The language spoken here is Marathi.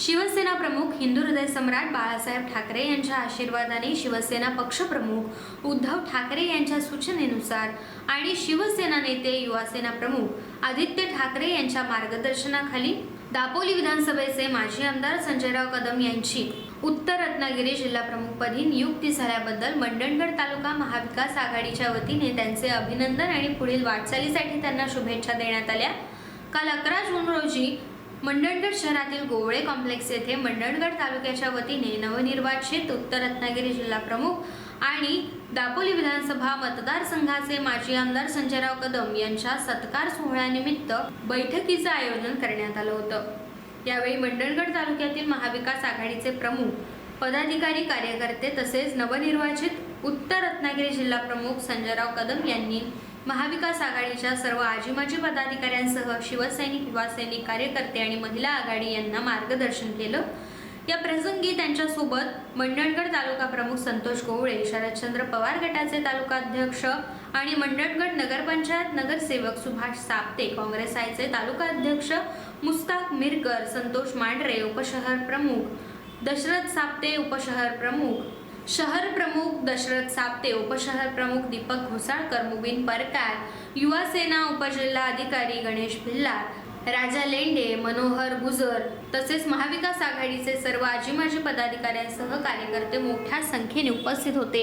शिवसेना प्रमुख हिंदू हृदय सम्राट बाळासाहेब ठाकरे यांच्या आशीर्वादाने शिवसेना पक्षप्रमुख उद्धव ठाकरे यांच्या सूचनेनुसार आणि शिवसेना नेते युवासेना प्रमुख आदित्य ठाकरे यांच्या मार्गदर्शनाखाली दापोली विधानसभेचे माजी आमदार संजयराव कदम यांची उत्तर रत्नागिरी जिल्हा प्रमुखपदी नियुक्ती झाल्याबद्दल मंडणगड तालुका महाविकास आघाडीच्या वतीने त्यांचे अभिनंदन आणि पुढील वाटचालीसाठी त्यांना शुभेच्छा देण्यात आल्या. काल अकरा जून रोजी मंडणगड शहरातील गोवळे कॉम्प्लेक्स येथे मंडणगड तालुक्याच्या वतीने नवनिर्वाचित उत्तर रत्नागिरी जिल्हा प्रमुख आणि दापोली विधानसभा मतदारसंघाचे माजी आमदार संजयराव कदम यांच्या सत्कार सोहळ्यानिमित्त बैठकीचं आयोजन करण्यात आलं होतं. यावेळी मंडणगड तालुक्यातील महाविकास आघाडीचे प्रमुख पदाधिकारी कार्यकर्ते तसेच नवनिर्वाचित उत्तर रत्नागिरी जिल्हा प्रमुख संजयराव कदम यांनी महाविकास आघाडीच्या सर्व आजीमाजी पदाधिकाऱ्यांसह शिवसैनिक युवासैनिक कार्यकर्ते आणि महिला आघाडी यांना मार्गदर्शन केलं. या प्रसंगी त्यांच्यासोबत मंडणगड तालुका प्रमुख संतोष गोवळे शरदचंद्र पवार गटाचे तालुका अध्यक्ष आणि मंडणगड नगरपंचायत नगरसेवक सुभाष साप्ते काँग्रेस आयचे तालुका अध्यक्ष मुस्ताक मिरकर संतोष मांढरे उपशहर प्रमुख दशरथ साप्ते उपशहर प्रमुख शहर प्रमुख दशरथ साप्ते उपशहर प्रमुख दीपक घोसाळकर मुबीन परकार युवा सेना उपजिल्हा अधिकारी गणेश भिल्लार राजा लेंडे मनोहर गुजर तसेच महाविकास आघाडीचे सर्व आजी माजी पदाधिकाऱ्यांसह कार्यकर्ते मोठ्या संख्येने उपस्थित होते.